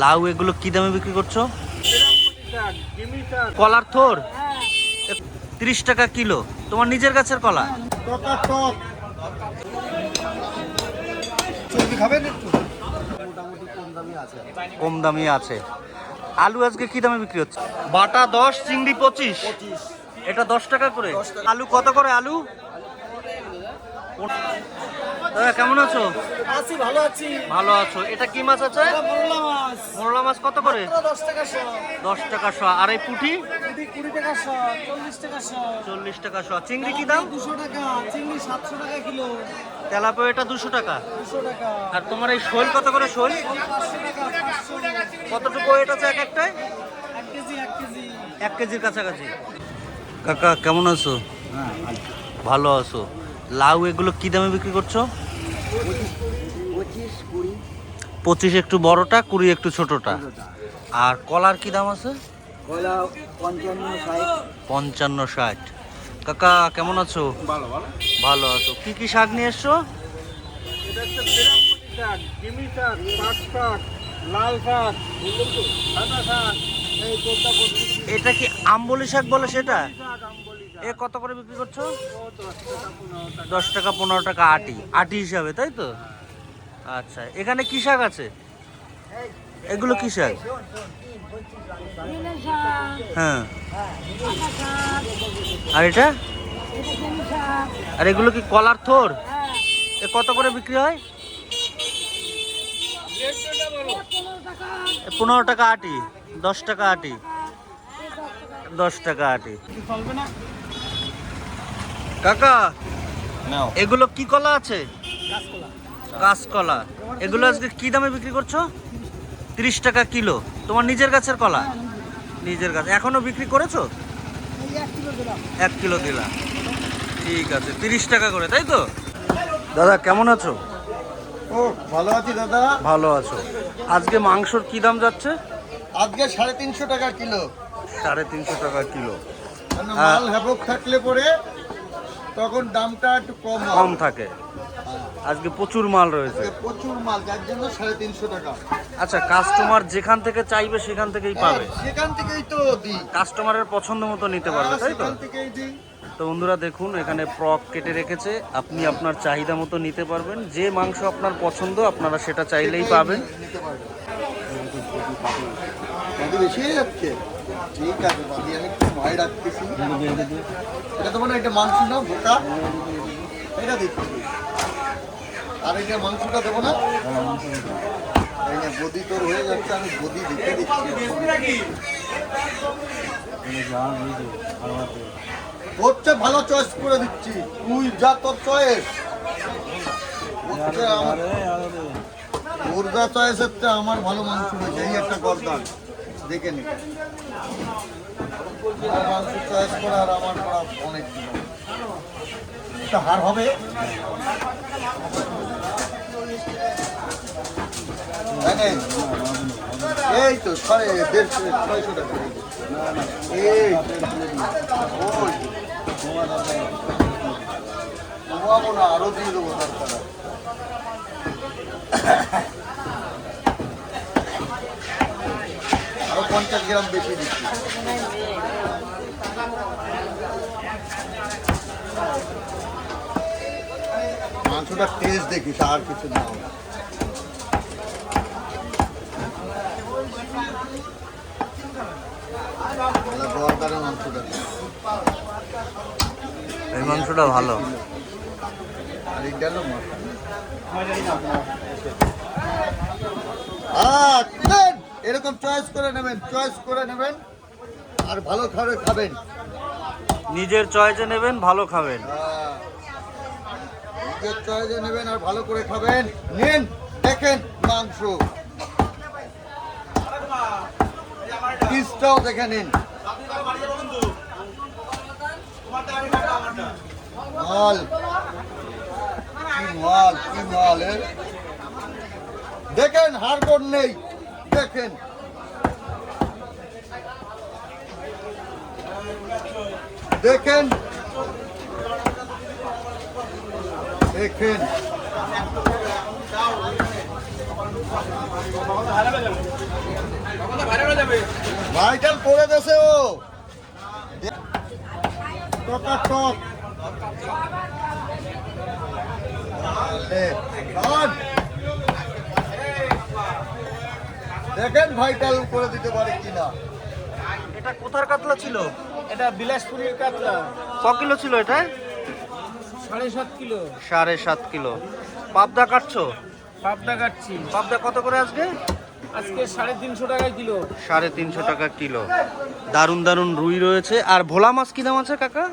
লাউ এগুলো কি দামে বিক্রি করছ? কলার থোর? তিরিশ টাকা কিলো। তোমার নিজের গাছের কলা? কম দামি আছে। আলু আজকে কি দামে বিক্রি হচ্ছে? বাটা দশ চিংড়ি পঁচিশ। এটা দশ টাকা করে। আলু কত করে আলু? দাদা কেমন আছো? আছি ভালো আছি। ভালো আছো। এটা কি মাছ আছে? মোরলা মাছ কত করে? দশ টাকা শ আর এই পুঁটি? চল্লিশ টাকা শ চিংড়ি কি দাম? দুশো টাকা চিংড়ি সাতশো টাকা কিলো। তেলাপিয়াটা দুশো টাকা। দুশো টাকা। আর তোমার এই শোল কত করে শোল? কতটুকু ওয়েট আছে এক একটায়? এক কেজি এক কেজি। এক কেজির কাছাকাছি। কাকা কেমন আছো? ভালো। আছো। লাউ এগুলো কি দামে বিক্রি করছ? পঁচিশ কুড়ি। পঁচিশ একটু বড়টা কুড়ি একটু ছোটটা। আর কলার কি দাম আছে? পঞ্চান্ন ষাট। কাকা কেমন আছো? ভালো আছো। কি কি শাক নিয়ে এসছো? এটা কি আম্বলি শাক বলে সেটা? এ কত করে বিক্রি করছ? দশ টাকা পনেরো টাকা। দশ টাকা পনেরো টাকা আটি। আটি হিসাবে তাই তো? আচ্ছা এখানে কি শাক আছে? এগুলো কি শাক? হ্যাঁ। আর এটা? আর এগুলো কি কলার থোর? এ কত করে বিক্রি হয়? পনেরো টাকা আটি দশ টাকা আটি দশ টাকা আটি। কাকা এগুলো কি কলা আছে? কাঁচকলা কাঁচকলা। এগুলো আজকে কি দামে বিক্রি করছ? তিরিশ টাকা কিলো। তোমার নিজের গাছের কলা? নিজের গাছ। এখনও বিক্রি করেছ? এক কিলো দিলাম। ঠিক আছে তিরিশ টাকা করে তাই তো? দাদা কেমন আছো? ও ভালো আছি দাদা। ভালো আছো। আজকে মাংসর কি দাম যাচ্ছে? আজকে সাড়ে তিনশো টাকা কিলো। সাড়ে তিনশো টাকা কিলো। মাল হ্যাবক থাকলে পরে তখন দামটা একটু কম কম থাকে। আজকে প্রচুর মাল রয়েছে। প্রচুর মাল যার জন্য সাড়ে তিনশো টাকা। আচ্ছা কাস্টমার যেখান থেকে চাইবে সেখান থেকেই পাবে। হ্যাঁ, সেখান থেকেই তো দিই। কাস্টমারের পছন্দ মতো নিতে পারবে হ্যাঁ, তাই তো? থেকেই দিই। তো বন্ধুরা দেখুন এখানে প্রক কেটে রেখেছে। আপনি আপনার চাহিদা মতো নিতে পারবেন। যে মাংস আপনার পছন্দ আপনারা সেটা চাইলেই পাবেন। ঠিক আছে বাদি আমি একটু ভয় রাখতেছি। এটা তো মনে হয় মাংস না বোকা। এটা দিচ্ছি মাংসটা দেবো না? বদি তোর হয়ে যাচ্ছে, আমি দিতে দিচ্ছি। ভালো চয়েস করে দিচ্ছি। তুই যা তোর চয়েস তোর চয়েস হচ্ছে আমার ভালো মাংস হয়েছে, এই একটা গরদান। দেখে নি। মাংস চয়েস আর আমার অনেক হার হবে? এই তো, সাড়ে দেড়শো, ছয়শো টাকা। এই কমাবো না, আরও দিয়ে দেবো হয়। আরও পঞ্চাশ গ্রাম বেশি দিচ্ছি। মাংসটা টেস্ট দেখি আর কিছু না এই মাংসটা ভালো। আর এরকম চয়েস করে নেবেন চয়েস করে নেবেন আর ভালো খাবে খাবেন। নিজের চয়েসে নেবেন ভালো খাবেন। নিজের নেবেন আর ভালো করে খাবেন, নিন, দেখেন মাংস। পিসটাও দেখে নিন। মাল। কি মাল কি মাল দেখেন হাড়গোড় নেই। দেখেন। দেখেন দেখেন ভাইটাল করে দেছে ও। টক দেখেন ভাইটাল করে দিতে পারে কিনা। এটা কোথার কাতলা ছিল? এটা বিলাসপুরের কাতলা। ক কিলো ছিল এটা? সাড়ে সাত কিলো। সাড়ে সাত কিলো। পাবদা কাটছো? পাবদা কাটছি। পাবদা কত করে আজকে? আজকে সাড়ে তিনশো টাকা কিলো। সাড়ে তিনশো টাকা কিলো। দারুণ দারুণ রুই রয়েছে। আর ভোলা মাছ কি দাম আছে কাকা?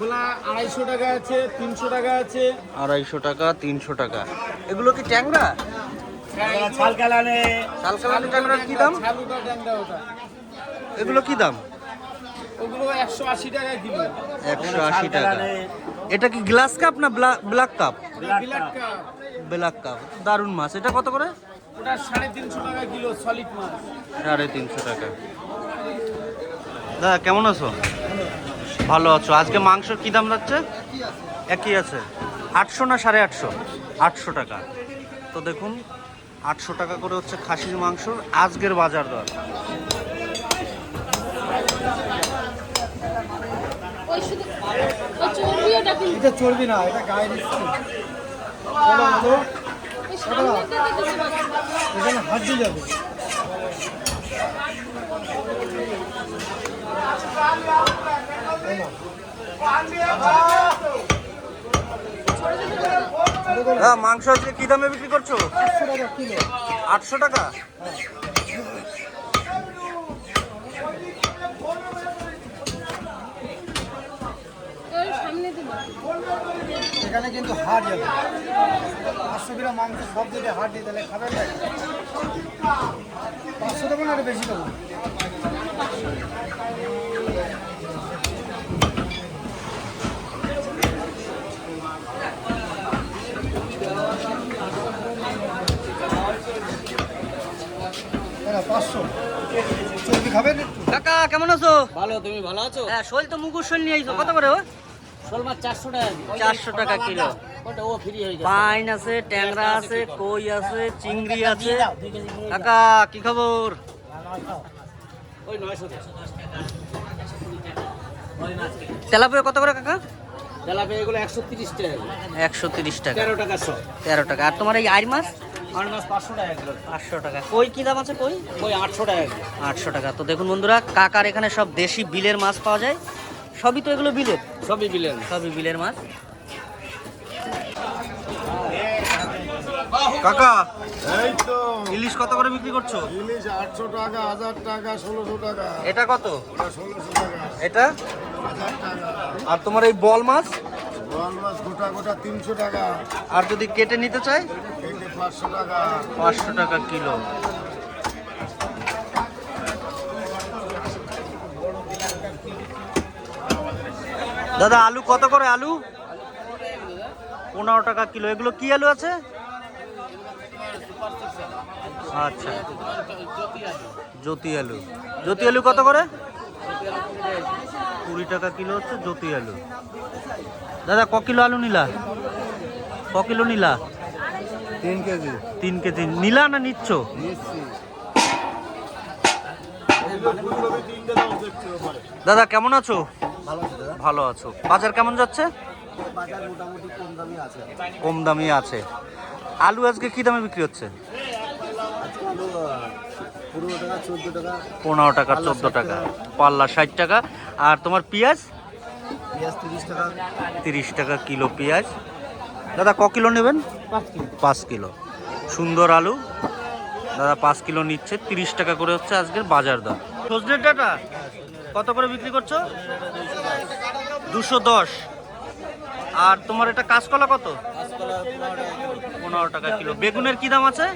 গোলা আড়াইশো টাকা আছে তিনশো টাকা আছে। আড়াইশো টাকা তিনশো টাকা। এগুলো কি ট্যাংরা? ছালকালানে শালকালানি ট্যাংরার কি দাম? এগুলো কি দাম? ওগুলো একশো আশি টাকা। কিলো এটা কি গ্লাস কাপ না black cup? Black cup. Black cup. দারুণ মাছ। এটা কত করে? ওটা সাড়ে তিনশো টাকা কিলো সলিড মাছ। সাড়ে তিনশো টাকা। দাদা কেমন আছো? ভালো আছো। আজকে মাংসর কি দাম যাচ্ছে? একই আছে। আটশো না সাড়ে আটশো? আটশো টাকা। তো দেখুন আটশো টাকা করে হচ্ছে খাসির মাংসর আজকের বাজার দর। ওই শুধু ওই চর্বি ওটা কিন্তু এটা চলবি না এটা গায়ে দিচ্ছি। এখানে হাড্ডি যাবে। হ্যাঁ মাংস আজকে কি দামে বিক্রি করছ? আটশো টাকা? ওই এখানে কিন্তু হাড় যাবে। পাঁচশো গ্রাম মাংস সব যদি হাড় দিয়ে তাহলে খাবেন না? পাঁচশো দেবো না আরও বেশি দেবো? কাকা কেমন আছো? ভালো তুমি ভালো আছো? হ্যাঁ শৈল তো মুগুর শৈল নিয়ে আইছো। কত করে চারশো টাকা কিলো। ওটা ও ফ্রি হয়ে গেছে। পাইন আছে ট্যাংরা আছে কই আছে চিংড়ি আছে। কাকা কি খবর? ওই নয়শো টাকা। তেলাপিয়া কত করে কাকা? তেলাপিয়া এগুলো একশো তিরিশ টাকা একশো তিরিশ টাকা। তেরো টাকা তেরো টাকা। আর তোমার এই আইর মাছ? আর মাছ পাঁচশো টাকা কিলো পাঁচশো টাকা। কই কি দাম আছে কই? ওই আটশো টাকা আটশো টাকা। তো দেখুন বন্ধুরা কাকার এখানে সব দেশি বিলের মাছ পাওয়া যায়। সবই তো এগুলো বিলের? সবই বিলের। সবই বিলের মাছ। কাকা এই তো। ইলিশ কত করে বিক্রি করছ? ইলিশ আটশো টাকা হাজার টাকা ষোলোশো টাকা। এটা কত? ওটা ষোলোশো টাকা। এটা? হাজার টাকা। আর তোমার এই বল মাছ? বল মাছ গোটা গোটা তিনশো টাকা। আর যদি কেটে নিতে চাই? যে পাঁচশো টাকা। পাঁচশো টাকা কিলো। দাদা আলু কত করে আলু? পনেরো টাকা কিলো। এগুলো কি আলু আছে? আচ্ছা। জ্যোতি আলু। জ্যোতি আলু কত করে? কুড়ি টাকা কিলো হচ্ছে জ্যোতি আলু। দাদা ক কিলো আলু নিলা? ক কিলো নিলা? তিন কেজি। তিন কেজি। নিলা না নিচ্ছ? দাদা কেমন আছো? ভালো আছে। বাজার কেমন যাচ্ছে? বাজার মোটামুটি কম দামই আছে। কম দামি আছে। আলু আজকে কি দামে বিক্রি হচ্ছে? পনেরো টাকা চোদ্দ টাকা। পাল্লা ষাট টাকা। আর তোমার পেঁয়াজ? তিরিশ টাকা। কিলো পেঁয়াজ। দাদা ক কিলো নেবেন? পাঁচ কিলো। পাঁচ কিলো। সুন্দর আলু। দাদা পাঁচ কিলো নিচ্ছে। তিরিশ টাকা করে হচ্ছে আজকের বাজার দর। সজনের ডাটা? কত করে বিক্রি করছ? দুশো দশ। আর তোমার এটা কাঁচকলা কত? পনেরো টাকা কিলো। বেগুনের কি দাম আছে?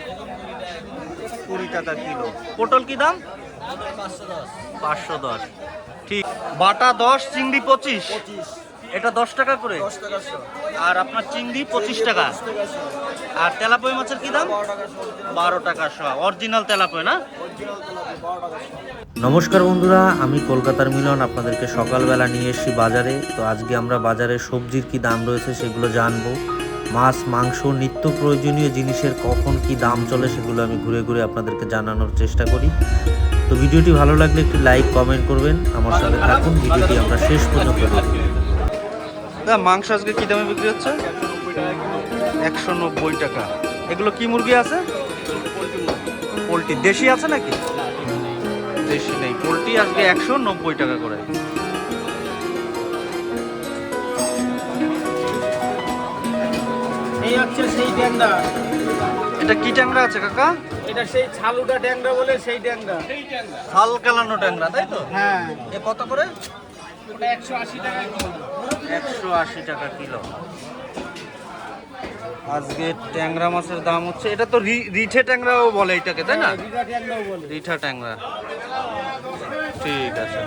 কুড়ি টাকা কিলো। পটল কি দাম? পাঁচশো দশ। ঠিক। বাটা দশ চিংড়ি পঁচিশ। এটা দশ টাকা করে? আর আপনার চিংড়ি পঁচিশ টাকা। আর তেলাপই মাছের কি দাম? বারো টাকা শ অরিজিনাল তেলাপই না? নমস্কার বন্ধুরা আমি কলকাতার মিলন আপনাদেরকে সকালবেলা নিয়ে এসেছি বাজারে। তো আজকে আমরা বাজারে সবজির কি দাম রয়েছে সেগুলো জানব। মাছ মাংস নিত্য প্রয়োজনীয় জিনিসের কখন কি দাম চলে সেগুলো আমি ঘুরে ঘুরে আপনাদেরকে জানানোর চেষ্টা করি। তো ভিডিওটি ভালো লাগলে একটি লাইক কমেন্ট করবেন। আমার সাথে থাকুন। ভিডিওটি আমরা শেষ পর্যন্ত মাংস আজকে কি দামে বিক্রি হচ্ছে? একশো নব্বই টাকা। এগুলো কি মুরগি আছে? পোলট্রি। দেশি আছে নাকি? দেশি নেই। পোলট্রি আজকে একশো নব্বই টাকা করে। এই হচ্ছে সেই ট্যাংরা। এটা কি ট্যাংরা আছে কাকা? এটা সেই ছালুটা ট্যাংরা বলে সেই ট্যাংরা। হাল কালানো ট্যাংরা তাই তো? হ্যাঁ। এ কত করে? একশো আশি টাকা কিলো। আজকে ট্যাংরা মাছের দাম হচ্ছে এটা তো রিঠে ট্যাংরাও বলে এটাকে তাই না? বলে। রিঠা ট্যাংরা। ঠিক আছে।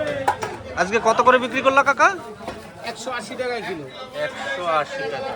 আজকে কত করে বিক্রি করলা কাকা? একশো আশি টাকা কিলো। একশো আশি টাকা।